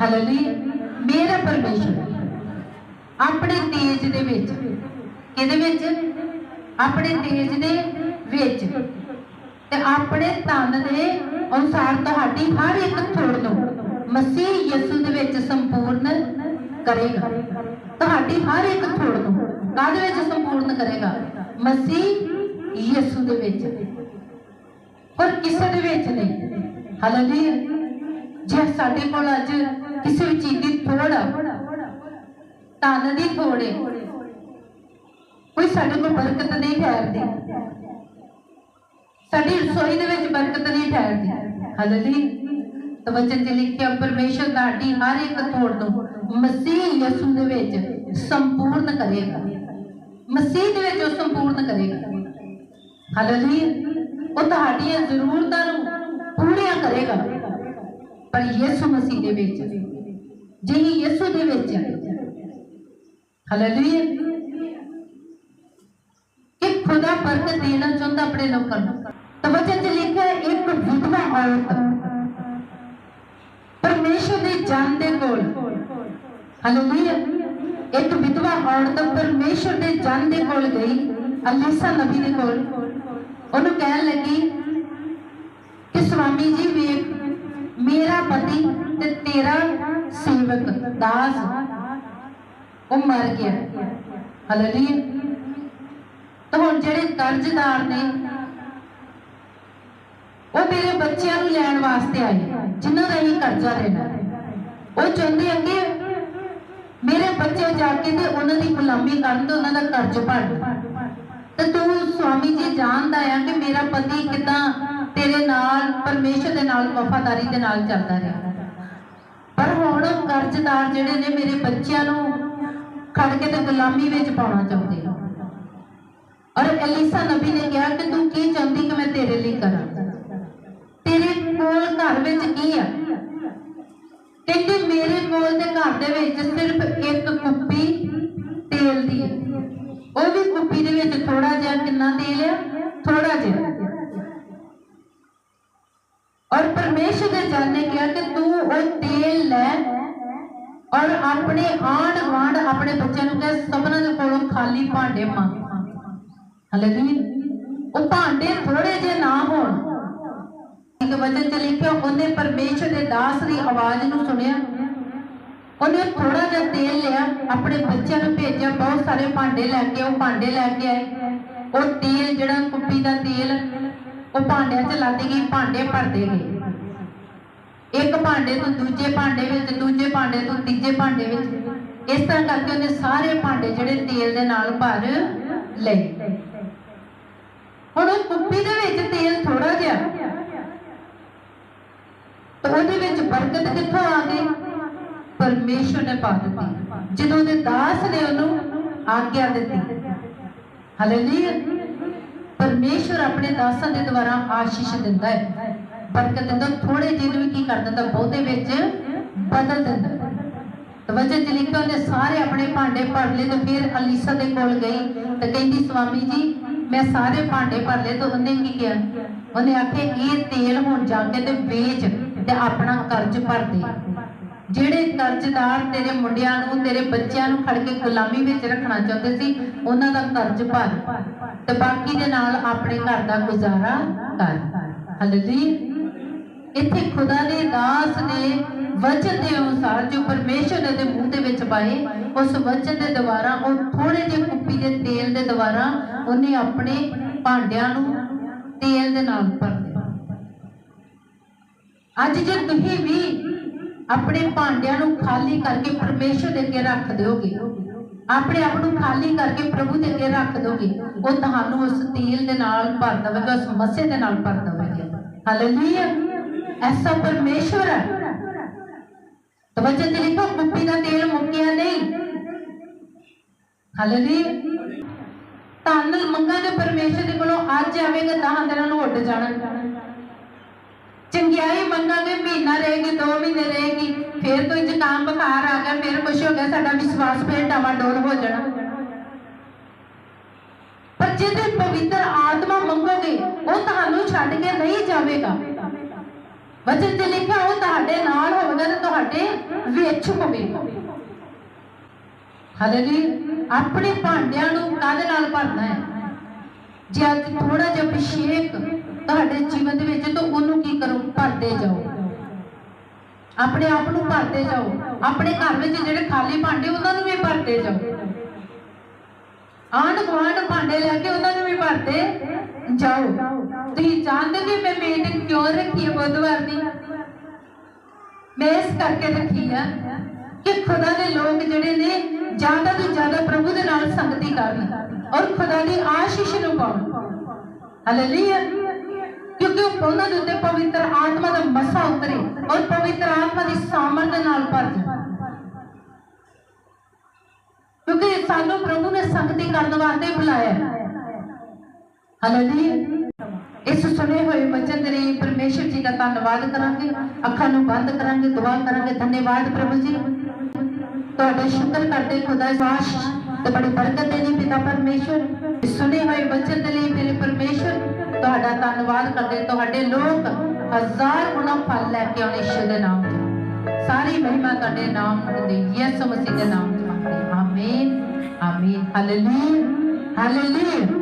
Hallelujah ਮੇਰਾ ਪਰਮੇਸ਼ਰ ਆਪਣੇ ਤੇਜ ਦੇ ਵਿੱਚ, ਕਿਹਦੇ ਵਿੱਚ? ਆਪਣੇ ਤੇਜ ਦੇ ਵਿੱਚ। ਤੇ ਆਪਣੇ ਤਨ ਦੇ ਅਨੁਸਾਰ ਤੁਹਾਡੀ ਹਰ ਇੱਕ ਥੋੜ ਨੂੰ ਮਸੀਹ ਯਿਸੂ ਦੇ ਵਿੱਚ ਸੰਪੂਰਨ ਕਰੇਗਾ। ਤੁਹਾਡੀ ਹਰ ਇੱਕ ਥੋੜ ਨੂੰ ਕਾਹਦੇ ਵਿੱਚ ਸੰਪੂਰਨ ਕਰੇਗਾ? ਮਸੀਹ ਯਿਸੂ ਦੇ ਵਿੱਚ। ਪਰ ਕਿਸੇ ਦੇ ਵਿੱਚ ਨਹੀਂ। ਹਾਲੇਲੂਇਆ ਜੇ ਸਾਡੇ ਕੋਲ ਅੱਜ ਕਿਸੇ ਵੀ ਚੀਜ਼ ਦੀ ਥੋੜ ਤਨ ਦੀ ਥੋੜ ਕੋਈ ਸਾਡੇ ਕੋਲ ਬਰਕਤ ਨਹੀਂ ਠਹਿਰਦੀ। ਸਾਡੀ ਰਸੋਈ ਦੇ ਵਿੱਚ ਬਰਕਤ ਨਹੀਂ ਠਹਿਰਦੀ। ਹਾਲੇਲੂਇਆ ਤਾਂ ਵਚਨ ਲਿਖਿਆ, ਪਰਮੇਸ਼ਰ ਤੁਹਾਡੀ ਹਰ ਇੱਕ ਥੋੜ ਨੂੰ ਮਸੀਹ ਯਿਸੂ ਦੇ ਵਿੱਚ ਸੰਪੂਰਨ ਕਰੇਗਾ। ਮਸੀਹ ਦੇ ਵਿੱਚ ਉਹ ਸੰਪੂਰਨ ਕਰੇਗਾ। ਹਾਲੇਲੂਇਆ ਉਹ ਤੁਹਾਡੀਆਂ ਜ਼ਰੂਰਤਾਂ ਨੂੰ ਪੂਰੀਆਂ ਕਰੇਗਾ। ਪਰ ਯਿਸੂ ਮਸੀਹ ਦੇ ਵਿੱਚ ਜਿਹੀ ਯਿਸੂ ਦੇ ਵਿੱਚ ਹੈ। ਹਾਲੇਲੂਇਆ ਕਿ ਖੁਦਾ ਬਰਕਤ ਦੇਣਾ ਚਾਹੁੰਦਾ ਆਪਣੇ ਲੋਕਾਂ ਨੂੰ। ਤਾਂ ਵਚਨ 'ਚ ਲਿਖਿਆ ਇੱਕ ਵਿਧਵਾ ਔਰਤ ਪਰਮੇਸ਼ਰ ਦੇ ਜਨ ਦੇ ਕੋਲ। ਹਾਲੇਲੂਇਆ ਇੱਕ ਵਿਧਵਾ ਔਰਤ ਪਰਮੇਸ਼ਰ ਦੇ ਜਨ ਦੇ ਕੋਲ ਗਈ, ਅਲੀਸਾ ਨਬੀ ਦੇ ਕੋਲ। ਉਹਨੂੰ ਕਹਿਣ ਲੱਗੀ ਕਿ ਸਵਾਮੀ ਜੀ ਵੇਖ, ਮੇਰਾ ਪਤੀ ਤੇ ਤੇਰਾ ਸੇਵਕ ਦਾਸ ਉਹ ਮਰ ਗਿਆ। ਹਾਲੇਲੂਇਆ। ਤਾਂ ਹੁਣ ਜਿਹੜੇ ਕਰਜ਼ਦਾਰ ਨੇ, ਉਹ ਮੇਰੇ ਬੱਚਿਆਂ ਨੂੰ ਲੈਣ ਵਾਸਤੇ ਆਏ, ਜਿਨ੍ਹਾਂ ਦਾ ਹੀ ਕਰਜ਼ਾ ਦੇਣਾ ਉਹ ਚਾਹੁੰਦੇ ਅੱਗੇ ਮੇਰੇ ਬੱਚੇ ਜਾ ਕੇ ਤੇ ਉਹਨਾਂ ਦੀ ਗੁਲਾਮੀ ਕਰਨ ਤੇ ਉਹਨਾਂ ਦਾ ਕਰਜ਼ ਭਰ ਤੇ ਤੂੰ ਸਵਾਮੀ ਜੀ ਜਾਣਦਾ ਆ ਕਿ ਮੇਰਾ ਪਤੀ ਕਿਦਾਂ ਤੇਰੇ ਨਾਲ, ਪਰਮੇਸ਼ਰ ਦੇ ਨਾਲ, ਵਫਾਦਾਰੀ ਦੇ ਨਾਲ ਚੱਲਦਾ ਰਿਹਾ। ਪਰ ਹੁਣ ਕਰਜ਼ਦਾਰ ਜਿਹੜੇ ਨੇ ਮੇਰੇ ਬੱਚਿਆਂ ਨੂੰ ਖੜ ਕੇ ਤੇ ਗੁਲਾਮੀ ਵਿੱਚ ਪਾਉਣਾ ਚਾਹੁੰਦੇ ਔਰ ਐਲੀਸਾ ਨਬੀ ਨੇ ਕਿਹਾ ਕਿ ਤੂੰ ਕੀ ਚਾਹੁੰਦੀ ਕਿ ਮੈਂ ਤੇਰੇ ਲਈ ਕਰਾਂ? ਤੇਰੇ ਕੋਲ ਘਰ ਵਿੱਚ ਕੀ ਆ? ਕਹਿੰਦੇ ਮੇਰੇ ਕੋਲ ਤੇ ਘਰ ਦੇ ਵਿੱਚ ਸਿਰਫ ਇੱਕ ਕੁੱਪੀ ਤੇਲ ਦੀ ਹੈ ਉਹ ਵੀ ਕੁੱਪੀ ਦੇ ਵਿੱਚ ਥੋੜਾ ਜਿਹਾ ਕਿੰਨਾ ਤੇਲ ਆ? ਥੋੜਾ ਜਿਹਾ ਔਰ ਪਰਮੇਸ਼ਰ ਦੇ ਜਨ ਨੇ ਕਿਹਾ ਕਿ ਤੂੰ ਉਹ ਤੇਲ ਲੈ ਔਰ ਆਪਣੇ ਆਂਢ ਗੁਆਂਢ ਆਪਣੇ ਬੱਚਿਆਂ ਨੂੰ ਕਹੇ ਸਭਨਾਂ ਦੇ ਕੋਲੋਂ ਖਾਲੀ ਭਾਂਡੇ ਮੰਗ ਹਾਲੇਲੂਇਆ ਉਹ ਭਾਂਡੇ ਥੋੜੇ ਜੇ ਨਾ ਹੋਣ ਇੱਕ ਵਚਨ ਚ ਲਿਖਿਆ ਉਹਨੇ ਪਰਮੇਸ਼ਰ ਦੇ ਦਾਸ ਦੀ ਆਵਾਜ਼ ਨੂੰ ਸੁਣਿਆ ਉਹਨੇ ਥੋੜਾ ਜਿਹਾ ਤੇਲ ਲਿਆ ਆਪਣੇ ਬੱਚਿਆਂ ਨੂੰ ਭੇਜਿਆ ਬਹੁਤ ਸਾਰੇ ਭਾਂਡੇ ਲੈ ਕੇ ਉਹ ਭਾਂਡੇ ਲੈ ਕੇ ਆਏ ਉਹ ਤੇਲ ਜਿਹੜਾ ਕੁੱਪੀ ਦਾ ਤੇਲ ਉਹ ਭਾਂਡਿਆਂ 'ਚ ਲੱਦ ਗਈ ਭਾਂਡੇ ਭਰਦੇ ਗਏ ਇੱਕ ਭਾਂਡੇ ਤੋਂ ਦੂਜੇ ਭਾਂਡੇ ਵਿੱਚ, ਦੂਜੇ ਭਾਂਡੇ ਤੋਂ ਤੀਜੇ ਭਾਂਡੇ ਵਿੱਚ। ਇਸ ਤਰ੍ਹਾਂ ਕਰਕੇ ਉਹਨੇ ਸਾਰੇ ਭਾਂਡੇ ਜਿਹੜੇ ਤੇਲ ਦੇ ਨਾਲ ਭਰ ਲਏ। ਹੁਣ ਉਹ ਕੁੱਪੀ ਦੇ ਵਿੱਚ ਤੇਲ ਥੋੜਾ ਜਿਹਾ, ਤਾਂ ਉਹਦੇ ਵਿੱਚ ਬਰਕਤ ਕਿੱਥੋਂ ਆ ਗਈ? ਪਰਮੇਸ਼ਰ ਨੇ ਪਾ ਦਿੱਤੀ। ਜਦੋਂ ਉਹਦੇ ਦਾਸ ਨੇ ਉਹਨੂੰ ਆਗਿਆ ਦਿੱਤੀ। ਹਾਲੇਲੂਇਆ ਪਰਮੇਸ਼ਰ ਆਪਣੇ ਦਾਸਾਂ ਦੇ ਦੁਆਰਾ ਆਸ਼ੀਸ਼ ਦਿੰਦਾ ਹੈ। ਬਰਕਤ ਦਿੰਦਾ ਥੋੜੇ ਜਿਹੇ ਨੂੰ ਵੀ ਕੀ ਕਰ ਦਿੰਦਾ, ਬਹੁਤੇ ਵਿੱਚ ਬਦਲ ਦਿੰਦਾ। ਤਾਂ ਚ ਲਿਖਿਆ ਉਹਨੇ ਸਾਰੇ ਆਪਣੇ ਭਾਂਡੇ ਭਰ ਲਏ ਤੇ ਫਿਰ ਅਲੀਸਾ ਦੇ ਕੋਲ ਗਈ ਤੇ ਕਹਿੰਦੀ, ਸਵਾਮੀ ਜੀ, ਮੈਂ ਸਾਰੇ ਭਾਂਡੇ ਭਰ ਲਏ ਤਾਂ ਉਹਨੇ ਕੀ ਕਿਹਾ? ਉਹਨੇ ਆਖਿਆ, ਇਹ ਤੇਲ ਹੁਣ ਜਾ ਕੇ ਤੇ ਵੇਚ ਤੇ ਆਪਣਾ ਕਰਜ਼ ਭਰ ਦੇ। ਜਿਹੜੇ ਕਰਜ਼ਦਾਰ ਤੇਰੇ ਮੁੰਡਿਆਂ ਨੂੰ, ਤੇਰੇ ਬੱਚਿਆਂ ਨੂੰ ਖੜ ਕੇ ਗੁਲਾਮੀ ਵਿੱਚ ਰੱਖਣਾ ਚਾਹੁੰਦੇ ਸੀ, ਉਹਨਾਂ ਦਾ ਕਰਜ਼ ਭਰ। ਤੇ ਬਾਕੀ ਦੇ ਨਾਲ ਆਪਣੇ ਘਰ ਦਾ ਗੁਜ਼ਾਰਾ ਕਰ। ਹਾਲੇਲੂਇਆ ਇੱਥੇ ਖੁਦਾ ਦੇ ਦਾਸ ਨੇ ਵਚਨ ਦੇ ਅਨੁਸਾਰ ਜੋ ਪਰਮੇਸ਼ਰ ਨੇ ਦੇ ਮੂੰਹ ਦੇ ਵਿੱਚ ਪਾਏ, ਉਸ ਵਚਨ ਦੇ ਦੁਆਰਾ, ਉਹ ਥੋੜੇ ਜਿਹੇ ਕੁੱਪੀ ਦੇ ਤੇਲ ਦੇ ਦੁਆਰਾ ਉਹਨੇ ਆਪਣੇ ਭਾਂਡਿਆਂ ਨੂੰ ਤੇਲ ਦੇ ਨਾਲ ਭਰ ਦਿੱਤਾ। ਅੱਜ ਜੇ ਤੁਸੀਂ ਵੀ ਆਪਣੇ ਭਾਂਡਿਆਂ ਨੂੰ ਖਾਲੀ ਕਰਕੇ ਪਰਮੇਸ਼ਰ ਦੇ ਅੱਗੇ ਰੱਖ ਦਿਓਗੇ, ਆਪਣੇ ਆਪ ਨੂੰ ਖਾਲੀ ਕਰਕੇ ਪ੍ਰਭੂ ਦੇ ਅੱਗੇ ਰੱਖ ਦੋਗੇ ਉਹ ਤੁਹਾਨੂੰ ਉਸ ਤੇਲ ਦੇ ਨਾਲ ਭਰ ਦੇਵੇਗਾ, ਉਸ ਮਸੇ ਦੇ ਨਾਲ ਭਰ ਦੇਵੇਗਾ। ਹਾਲੇਲੂਇਆ ਐਸਾ ਪਰਮੇਸ਼ਵਰ ਹੈ। ਤਵਜਹ ਤੇ ਲਿਖੋ ਕੁੱਪੀ ਦਾ ਤੇਲ ਮੁੱਕਿਆ ਨਹੀਂ। ਹਾਲੇਲੂਇਆ। ਧੰਨ ਮੰਗਾਂਗੇ ਪਰਮੇਸ਼ਰ ਦੇ ਕੋਲੋਂ ਅੱਜ ਆਵੇਗਾ, ਤਾਂ ਦਿਨਾਂ ਨੂੰ ਉੱਡ ਜਾਣਾ। ਚੰਗਿਆਈ ਮੰਗਾਂਗੇ ਮਹੀਨਾ ਰਹੇਗੀ 2 ਮਹੀਨੇ ਰਹੇਗੀ, ਫਿਰ ਤੋਂ ਜ਼ੁਕਾਮ ਬੁਖਾਰ ਆ ਗਿਆ, ਫਿਰ ਕੁਛ ਹੋ ਗਿਆ, ਸਾਡਾ ਵਿਸ਼ਵਾਸ ਫਿਰ ਡਾਵਾਡੋਲ ਹੋ ਜਾਣਾ। ਪਰ ਜੇ ਤੁਸੀਂ ਪਵਿੱਤਰ ਆਤਮਾ ਮੰਗੋਗੇ, ਉਹ ਤੁਹਾਨੂੰ ਛੱਡ ਕੇ ਨਹੀਂ ਜਾਵੇਗਾ। ਵਚਨ ਤੇ ਲਿਖਿਆ ਉਹ ਤੁਹਾਡੇ ਨਾਲ ਹੋਵੇਗਾ ਤੇ ਤੁਹਾਡੇ ਵਿੱਚ ਹੋਵੇਗਾ। ਹਾਲੇਲੂਇਆ ਆਪਣੇ ਭਾਂਡਿਆਂ ਨੂੰ ਕਾਹਦੇ ਨਾਲ ਭਰਨਾ ਹੈ? ਜੇ ਅੱਜ ਥੋੜਾ ਜਿਹਾ ਅਭਿਸ਼ੇਕ ਤੁਹਾਡੇ ਜੀਵਨ ਦੇ ਵਿੱਚ ਤਾਂ ਉਹਨੂੰ ਕੀ ਕਰੋ? ਭਰਦੇ ਜਾਓ। ਆਪਣੇ ਆਪ ਨੂੰ ਭਰਦੇ ਜਾਓ। ਆਪਣੇ ਘਰ ਵਿੱਚ ਜਿਹੜੇ ਖਾਲੀ ਭਾਂਡੇ ਉਹਨਾਂ ਨੂੰ ਵੀ ਭਰਦੇ ਜਾਓ। ਆਂਢ ਗੁਆਂਢ ਭਾਂਡੇ ਲੈ ਕੇ ਉਹਨਾਂ ਨੂੰ ਵੀ ਭਰਦੇ ਜਾਓ। ਤੁਸੀਂ ਜਾਣਦੇ ਕਿ ਮੈਂ ਮੀਟਿੰਗ ਕਿਉਂ ਰੱਖੀ ਹੈ ਬੁੱਧਵਾਰ ਦੀ? ਮੈਂ ਇਸ ਕਰਕੇ ਰੱਖੀ ਆ ਕਿ ਖੁਦਾ ਦੇ ਲੋਕ ਜਿਹੜੇ ਨੇ ਜ਼ਿਆਦਾ ਤੋਂ ਜ਼ਿਆਦਾ ਪ੍ਰਭੂ ਦੇ ਨਾਲ ਸੰਗਤੀ ਕਰਨ ਔਰ ਖੁਦਾ ਦੀ ਆਸ਼ੀਸ਼ ਨੂੰ ਪਾਉਣ। ਹਾਲੇਲੂਇਆ ਕਿਉਂਕਿ ਉਹਨਾਂ ਦੇ ਉੱਤੇ ਪਵਿੱਤਰ ਆਤਮਾ ਦਾ ਮਸਾ ਉਤਰੇ ਔਰ ਪਵਿੱਤਰ ਆਤਮਾ ਦੀ ਸਾਮਰਥ ਦੇ ਨਾਲ ਭਰ ਜਾਏ ਕਿਉਂਕਿ ਸਾਨੂੰ ਪ੍ਰਭੂ ਨੇ ਸੰਗਤੀ ਕਰਨ ਵਾਸਤੇ ਬੁਲਾਇਆ ਹਾਲੇਲੂਇਆ ਇਸ ਸੁਣੇ ਹੋਏ ਵਚਨ ਦੇ ਲਈ ਪਰਮੇਸ਼ਰ ਜੀ ਦਾ ਧੰਨਵਾਦ ਕਰਾਂਗੇ। ਅੱਖਾਂ ਨੂੰ ਬੰਦ ਕਰਾਂਗੇ, ਦੁਆ ਕਰਾਂਗੇ। ਧੰਨਵਾਦ ਪ੍ਰਭੂ ਜੀ। ਤੁਹਾਡਾ ਸ਼ੁਕਰ ਕਰਦੇ ਖੁਦਾ ਸਾਸ਼ ਤੇ ਬੜੀ ਬਰਕਤ ਦੇਣੀ ਪਿਤਾ ਪਰਮੇਸ਼ਰ। ਇਸ ਹੋਏ ਵਚਨ ਦੇ ਲਈ ਮੇਰੇ ਪਰਮੇਸ਼ਰ, ਤੁਹਾਡਾ ਧੰਨਵਾਦ ਕਰਦੇ ਤੁਹਾਡੇ ਲੋਕ ਹਜ਼ਾਰ ਗੁਣਾ ਫਲ ਲੈ ਕੇ ਆਉਣੇ ਯਿਸੂ ਨਾਮ ਸਾਰੀ ਮਹਿਮਾ ਤੁਹਾਡੇ ਨਾਮ ਦੇ ਯਿਸੂ ਮਸੀਹ ਦੇ ਨਾਮ 'ਚ ਆਮੀਨ ਆਮੀਨ। Hallelujah hallelujah